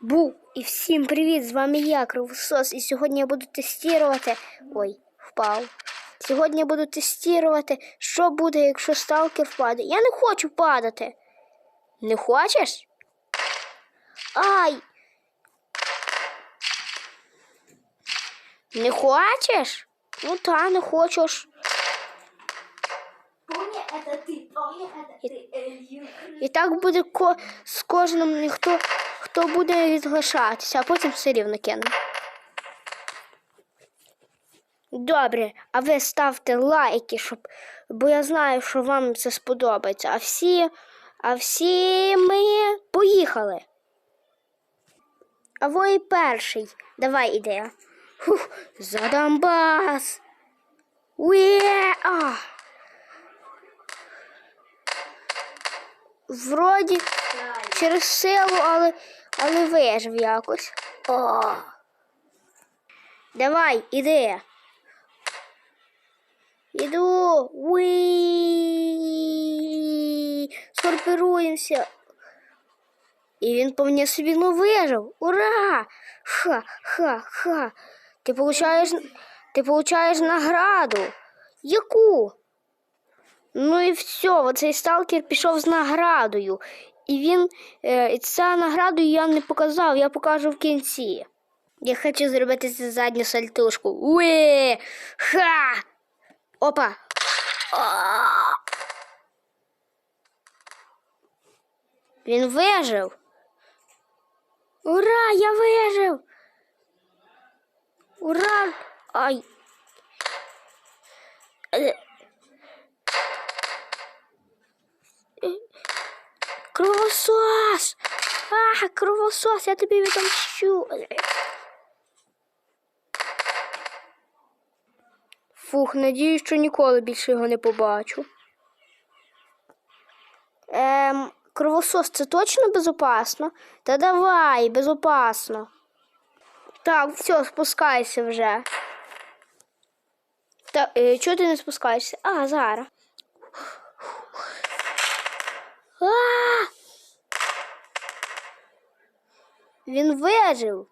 Бу і всім привіт! З вами я, Кровосос, і сьогодні я буду тестувати. Ой, впав. Сьогодні я буду тестувати, що буде, якщо сталкер впаде. Я не хочу падати. Не хочеш? Ай! Не хочеш? Ну та, не хочеш. Помни, это ты, помни, это ты, Эльюр. І так буде ко- з кожним, хто, хто буде відглашатися, а потім все рівно кинемо. Добре, а ви ставте лайки, щоб, бо я знаю, що вам це сподобається. А всі, а всі ми поїхали. А ви перший. Давай ідея. Фух, за Донбас! Ує! Вроді через силу, але, але вижив якось. О. Давай, іди. Іду. Уі. Скорпируємося. І він по мені собі ну вижив. Ура! Ха, ха, ха. Ти получаєш, ти получаєш награду. Яку? Ну і все, оцей сталкер пішов з наградою. І він е, і ця награду я не показав, я покажу в кінці. Я хочу зробити цю задню сальтушку. Уе! Ха! Опа! А! Він вижив. Ура! Я вижив! Ура! Ай! Кровосос! А, кровосос, я тобі відомщу. Фух, надіюсь, що ніколи більше його не побачу. Ем, кровосос, це точно безопасно? Та давай, безопасно. Так, все, спускайся вже. Та, е, чого ти не спускаєшся? А, зараз. А! Він вижив.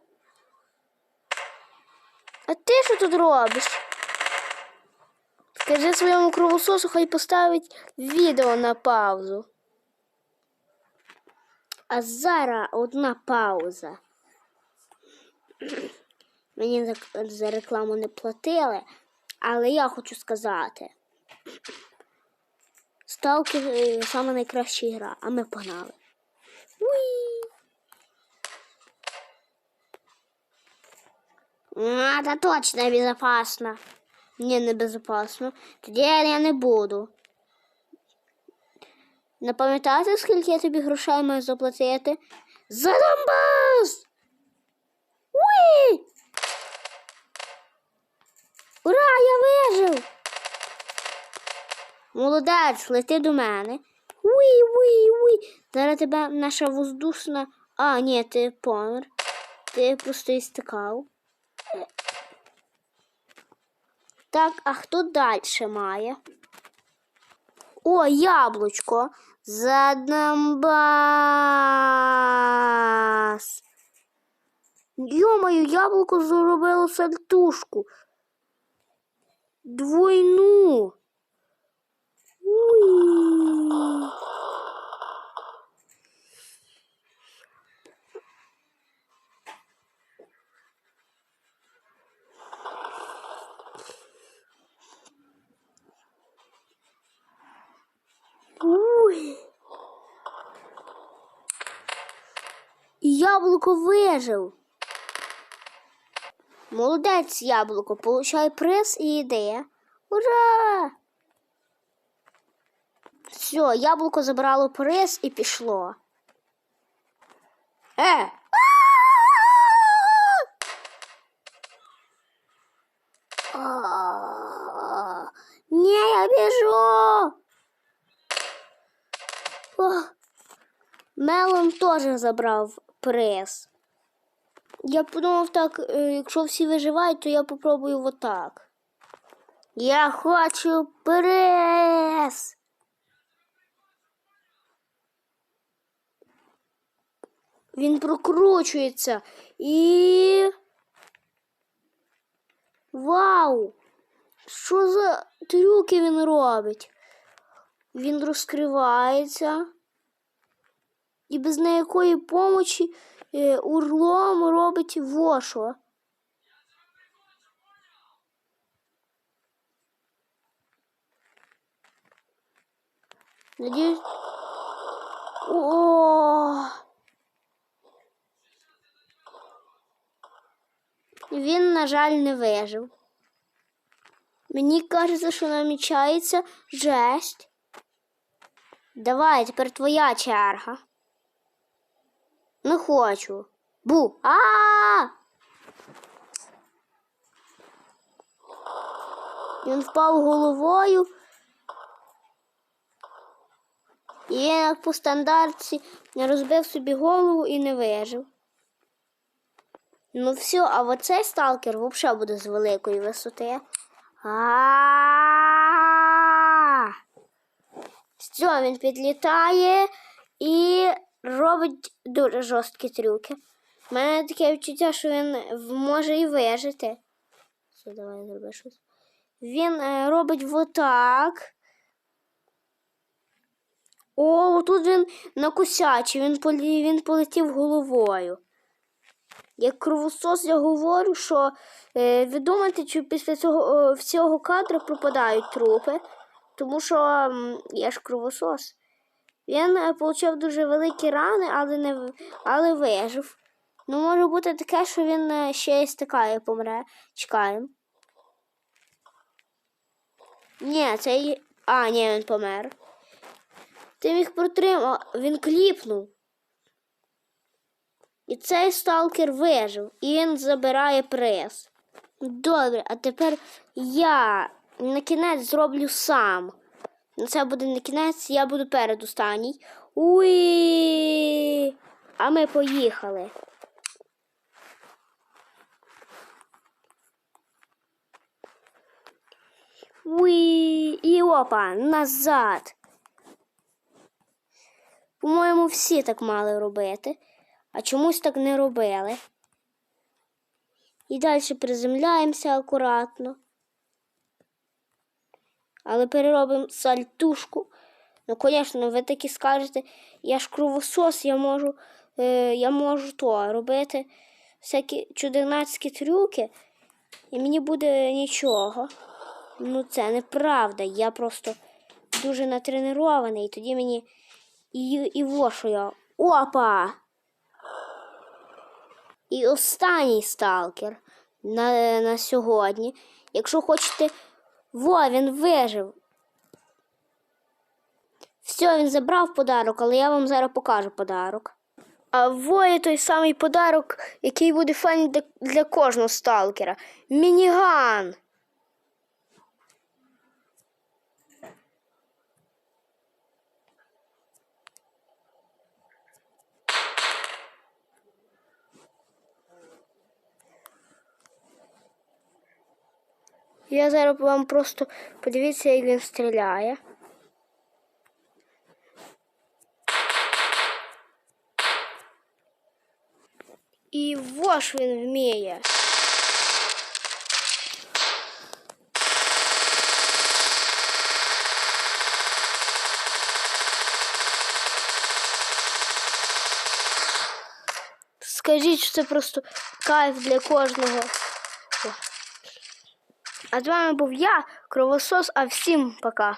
А ти що тут робиш? Скажи своєму кровососу, хай поставить відео на паузу. А зараз одна пауза. Мені за, за рекламу не платили, але я хочу сказати. Сталкер е, саме найкраща гра, а ми погнали. А, это точно безопасно. Не, не безопасно. Тоді я не буду. Не пам'ятаєте, скільки я тобі грошей маю заплатити? За Донбас! Уі! Ура, я вижив! Молодець, лети до мене. Уі, уі, уі. Зараз тебе наша воздушна. А, ні, ти помер. Ти просто істикав. Так, а хто далі має? О, яблучко. За Донбас. Йомаю, яблуко зробило сальтушку. Двойну. Уй. Уй. Яблуко вижив. Молодець, яблуко, получай приз і ідея. Ура! Все, яблуко забрало приз і пішло. Е! Ні, я біжу. Мелон теж забрав приз. Я подумав так, е, якщо всі виживають, то я попробую отак. Я хочу приз. Він прокручується і. Вау! Що за трюки він робить? Він розкривається. І без ніякої помочі е, урлом робить вошо. Надіюсь. О! Він, на жаль, не вижив. Мені кажеться, що намічається жесть. Давай, тепер твоя черга. Не хочу. Бу. А! Він впав головою. І як по стандартці не розбив собі голову і не вижив. Ну все, а оцей сталкер взагалі буде з великої висоти. А. Все, він підлітає і робить дуже жорсткі трюки. У мене таке відчуття, що він може і вижити. Все, давай зроби щось. Він е, робить отак. О, тут він накосячив, він, полі... він полетів головою. Як кровосос я говорю, що е, ви думаєте, чи після цього всього кадру пропадають трупи, тому що м, я ж кровосос. Він е, отримав дуже великі рани, але не але вижив. Ну, може бути таке, що він е, ще і стикає помре. Чекаємо. Ні, цей. А, ні, він помер. Ти міг протримав, він кліпнув. І цей сталкер вижив, і він забирає приз. Добре, а тепер я на кінець зроблю сам. Це буде на кінець, я буду передостанній. Уї! А ми поїхали. Уї! І опа, назад. По-моєму, всі так мали робити, а чомусь так не робили. І далі приземляємося акуратно. Але переробимо сальтушку. Ну, звісно, ви таки скажете, я ж кровосос, я можу, е, я можу то робити всякі чудернацькі трюки, і мені буде нічого. Ну, це неправда. Я просто дуже натренований, і тоді мені і, і я. Опа! І останній сталкер на, на сьогодні. Якщо хочете, во, він вижив. Все, він забрав подарок, але я вам зараз покажу подарок. А во той самий подарок, який буде файний для кожного сталкера. Мініган. Я зараз вам просто подивіться, як він стріляє. І во ж він вміє. Скажіть, що це просто кайф для кожного. А з вами був я, Кровосос, а всім пока.